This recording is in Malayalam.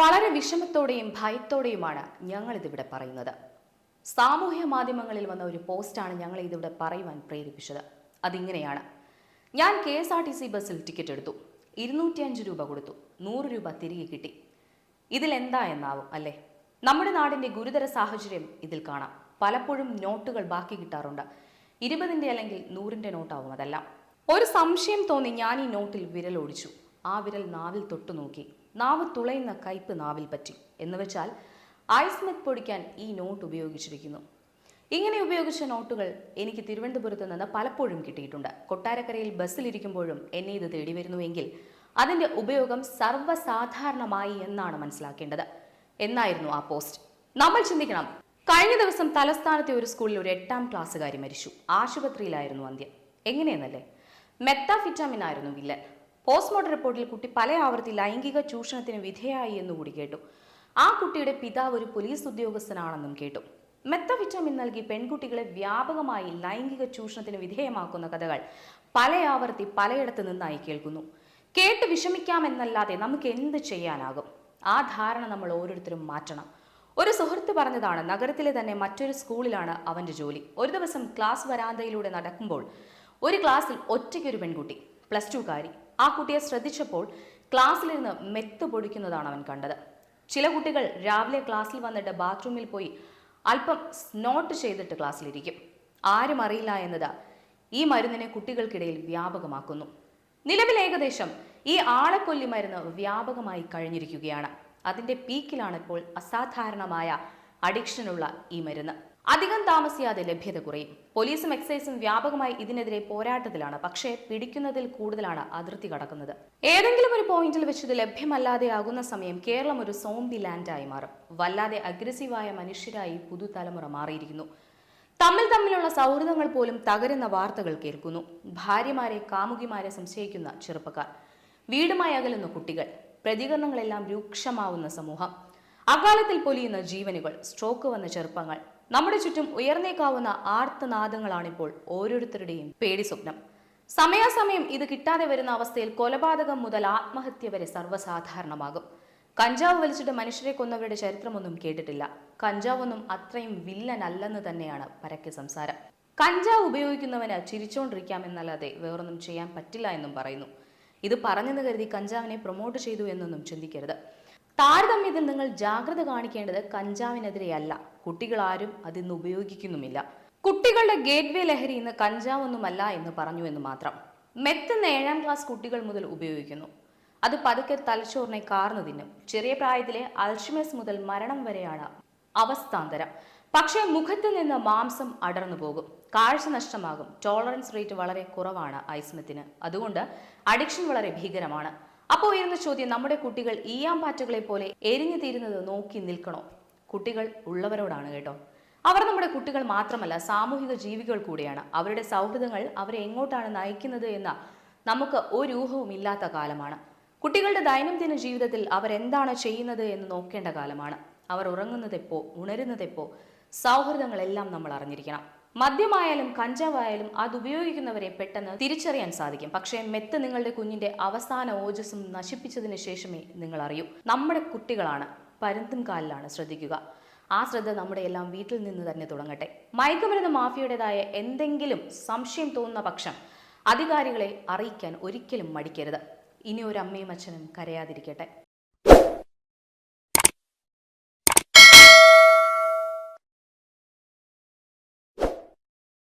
വളരെ വിഷമത്തോടെയും ഭയത്തോടെയുമാണ് ഞങ്ങൾ ഇതിവിടെ പറയുന്നത്. സാമൂഹ്യ മാധ്യമങ്ങളിൽ വന്ന ഒരു പോസ്റ്റാണ് ഞങ്ങൾ ഇതിവിടെ പറയുവാൻ പ്രേരിപ്പിച്ചത്. അതിങ്ങനെയാണ്. ഞാൻ K S R T C ബസ്സിൽ ടിക്കറ്റ് എടുത്തു. ഇരുന്നൂറ്റിയഞ്ച് രൂപ കൊടുത്തു. നൂറ് രൂപ തിരികെ കിട്ടി. ഇതിൽ എന്താ എന്നാവും അല്ലേ? നമ്മുടെ നാടിന്റെ ഗുരുതര സാഹചര്യം ഇതിൽ കാണാം. പലപ്പോഴും നോട്ടുകൾ ബാക്കി കിട്ടാറുണ്ട്. ഇരുപതിന്റെ അല്ലെങ്കിൽ നൂറിന്റെ നോട്ടാവും അതെല്ലാം. ഒരു സംശയം തോന്നി ഞാൻ ഈ നോട്ടിൽ വിരൽ ഓടിച്ചു. ആ വിരൽ നാവിൽ തൊട്ടു നോക്കി നാവ് തുളയുന്ന കയ്പ് നാവിൽ പറ്റി. എന്ന് വെച്ചാൽ ഐസ്മെറ്റ് പൊടിക്കാൻ ഈ നോട്ട് ഉപയോഗിച്ചിരിക്കുന്നു. ഇങ്ങനെ ഉപയോഗിച്ച നോട്ടുകൾ എനിക്ക് തിരുവനന്തപുരത്ത് നിന്ന് പലപ്പോഴും കിട്ടിയിട്ടുണ്ട്. കൊട്ടാരക്കരയിൽ ബസ്സിലിരിക്കുമ്പോഴും എന്നെ ഇത് തേടി വരുന്നുവെങ്കിൽ അതിന്റെ ഉപയോഗം സർവസാധാരണമായി എന്നാണ് മനസ്സിലാക്കേണ്ടത്. എന്നായിരുന്നു ആ പോസ്റ്റ്. നമ്മൾ ചിന്തിക്കണം. കഴിഞ്ഞ ദിവസം തലസ്ഥാനത്തെ ഒരു സ്കൂളിൽ ഒരു എട്ടാം ക്ലാസ്സുകാരി മരിച്ചു. ആശുപത്രിയിലായിരുന്നു അന്ത്യം. എങ്ങനെയെന്നല്ലേ? മെത്താഫിറ്റാമിൻ ആയിരുന്നു വില്ലൻ. പോസ്റ്റ്മോർട്ടം റിപ്പോർട്ടിൽ കുട്ടി പല ആവർത്തി ലൈംഗിക ചൂഷണത്തിന് വിധേയായി എന്നുകൂടി കേട്ടു. ആ കുട്ടിയുടെ പിതാവ് ഒരു പോലീസ് ഉദ്യോഗസ്ഥനാണെന്നും കേട്ടു. മെത്തവിറ്റാമിൻ നൽകി പെൺകുട്ടികളെ വ്യാപകമായി ലൈംഗിക ചൂഷണത്തിന് വിധേയമാക്കുന്ന കഥകൾ പല ആവർത്തി പലയിടത്ത് നിന്നായി കേൾക്കുന്നു. കേട്ട് വിഷമിക്കാമെന്നല്ലാതെ നമുക്ക് എന്ത് ചെയ്യാനാകും? ആ ധാരണ നമ്മൾ ഓരോരുത്തരും മാറ്റണം. ഒരു സുഹൃത്ത് പറഞ്ഞതാണ് നഗരത്തിലെ തന്നെ മറ്റൊരു സ്കൂളിലാണ് അവന്റെ ജോലി. ഒരു ദിവസം ക്ലാസ് വരാന്തയിലൂടെ നടക്കുമ്പോൾ ഒരു ക്ലാസ്സിൽ ഒറ്റയ്ക്കൊരു പെൺകുട്ടി പ്ലസ് ടുക്കാരി ആ കുട്ടിയെ ശ്രദ്ധിച്ചപ്പോൾ ക്ലാസ്സിലിരുന്ന് മെത്ത് പൊടിക്കുന്നതാണ് അവൻ കണ്ടത്. ചില കുട്ടികൾ രാവിലെ ക്ലാസ്സിൽ വന്നിട്ട് ബാത്റൂമിൽ പോയി അല്പം നോട്ട് ചെയ്തിട്ട് ക്ലാസ്സിലിരിക്കും. ആരും അറിയില്ല എന്നത് ഈ മരുന്നിനെ കുട്ടികൾക്കിടയിൽ വ്യാപകമാക്കുന്നു. നിലവിൽ ഏകദേശം ഈ ആളക്കൊല്ലി മരുന്ന് വ്യാപകമായി കഴിഞ്ഞിരിക്കുകയാണ്. അതിന്റെ പീക്കിലാണിപ്പോൾ അസാധാരണമായ അഡിക്ഷനുള്ള ഈ മരുന്ന്. അധികം താമസിയാതെ ലഭ്യത കുറയും. പോലീസും എക്സൈസും വ്യാപകമായി ഇതിനെതിരെ പോരാട്ടത്തിലാണ്. പക്ഷേ പിടിക്കുന്നതിൽ കൂടുതലാണ് അതിർത്തി കടക്കുന്നത്. ഏതെങ്കിലും ഒരു പോയിന്റിൽ വെച്ച് ഇത് ലഭ്യമല്ലാതെയാകുന്ന സമയം കേരളം ഒരു സോംബി ലാൻഡായി മാറും. വല്ലാതെ അഗ്രസീവായ മനുഷ്യരായി പുതുതലമുറ മാറിയിരിക്കുന്നു. തമ്മിൽ തമ്മിലുള്ള സൗഹൃദങ്ങൾ പോലും തകരുന്ന വാർത്തകൾ കേൾക്കുന്നു. ഭാര്യമാരെ കാമുകിമാരെ സംശയിക്കുന്ന ചെറുപ്പക്കാർ. വീടുമായി അകലുന്ന കുട്ടികൾ. പ്രതികരണങ്ങളെല്ലാം രൂക്ഷമാവുന്ന സമൂഹം. അകാലത്തിൽ പൊലിയുന്ന ജീവനുകൾ. സ്ട്രോക്ക് വന്ന ചെറുപ്പങ്ങൾ. നമ്മുടെ ചുറ്റും ഉയർന്നേക്കാവുന്ന ആർത്തനാദങ്ങളാണിപ്പോൾ ഓരോരുത്തരുടെയും പേടി സ്വപ്നം. സമയാസമയം ഇത് കിട്ടാതെ വരുന്ന അവസ്ഥയിൽ കൊലപാതകം മുതൽ ആത്മഹത്യ വരെ സർവസാധാരണമാകും. കഞ്ചാവ് വലിച്ചിട്ട് മനുഷ്യരെ കൊന്നവരുടെ ചരിത്രമൊന്നും കേട്ടിട്ടില്ല. കഞ്ചാവൊന്നും അത്രയും വില്ലനല്ലെന്ന് തന്നെയാണ് പരക്കെ സംസാരം. കഞ്ചാവ് ഉപയോഗിക്കുന്നവന് ചിരിച്ചോണ്ടിരിക്കാമെന്നല്ലാതെ വേറൊന്നും ചെയ്യാൻ പറ്റില്ല എന്നും പറയുന്നു. ഇത് പറഞ്ഞെന്ന് കരുതി കഞ്ചാവിനെ പ്രൊമോട്ട് ചെയ്തു എന്നൊന്നും ചിന്തിക്കരുത്. താരതമ്യത്തിൽ നിങ്ങൾ ജാഗ്രത കാണിക്കേണ്ടത് കഞ്ചാവിനെതിരെയല്ല. കുട്ടികളാരും അതിന്ന് ഉപയോഗിക്കുന്നുമില്ല. കുട്ടികളുടെ ഗേറ്റ്വേ ലഹരി ഇന്ന് കഞ്ചാവൊന്നുമല്ല എന്ന് പറഞ്ഞു എന്ന് മാത്രം. മെത്തുന്ന ഏഴാം ക്ലാസ് കുട്ടികൾ മുതൽ ഉപയോഗിക്കുന്നു. അത് പതുക്കെ തലച്ചോറിനെ കാർന്നു തിന്നും. ചെറിയ പ്രായത്തിലെ അൽഷിമസ് മുതൽ മരണം വരെയാണ് അവസ്ഥാന്തരം. പക്ഷേ മുഖത്ത് നിന്ന് മാംസം അടർന്നു പോകും. കാഴ്ച നഷ്ടമാകും. ടോളറൻസ് റേറ്റ് വളരെ കുറവാണ് ഐസ്മത്തിന്. അതുകൊണ്ട് അഡിക്ഷൻ വളരെ ഭീകരമാണ്. അപ്പോൾ ഉയർന്ന ചോദ്യം നമ്മുടെ കുട്ടികൾ ഈയാമ്പാറ്റകളെ പോലെ എരിഞ്ഞു തീരുന്നത് നോക്കി നിൽക്കണോ? കുട്ടികൾ ഉള്ളവരോടാണ് കേട്ടോ. അവർ നമ്മുടെ കുട്ടികൾ മാത്രമല്ല സാമൂഹിക ജീവികൾ കൂടിയാണ്. അവരുടെ സൗഹൃദങ്ങൾ അവരെ എങ്ങോട്ടാണ് നയിക്കുന്നത് എന്ന നമുക്ക് ഒരു ഊഹവും ഇല്ലാത്ത കാലമാണ്. കുട്ടികളുടെ ദൈനംദിന ജീവിതത്തിൽ അവരെന്താണ് ചെയ്യുന്നത് എന്ന് നോക്കേണ്ട കാലമാണ്. അവർ ഉറങ്ങുന്നതെപ്പോ ഉണരുന്നതെപ്പോ സൗഹൃദങ്ങളെല്ലാം നമ്മൾ അറിഞ്ഞിരിക്കണം. മദ്യമായാലും കഞ്ചാവായാലും അത് ഉപയോഗിക്കുന്നവരെ പെട്ടെന്ന് തിരിച്ചറിയാൻ സാധിക്കും. പക്ഷേ മെത്ത് നിങ്ങളുടെ കുഞ്ഞിന്റെ അവസാന ഓജസ്സും നശിപ്പിച്ചതിന് ശേഷമേ നിങ്ങൾ അറിയൂ. നമ്മുടെ കുട്ടികളാണ് പരുന്തും കാലിലാണ് ശ്രദ്ധിക്കുക. ആ ശ്രദ്ധ നമ്മുടെ എല്ലാം വീട്ടിൽ നിന്ന് തന്നെ തുടങ്ങട്ടെ. മയക്കുമരുന്ന് മാഫിയുടേതായ എന്തെങ്കിലും സംശയം തോന്നുന്ന പക്ഷം അധികാരികളെ അറിയിക്കാൻ ഒരിക്കലും മടിക്കരുത്. ഇനി ഒരു അമ്മയും അച്ഛനും കരയാതിരിക്കട്ടെ.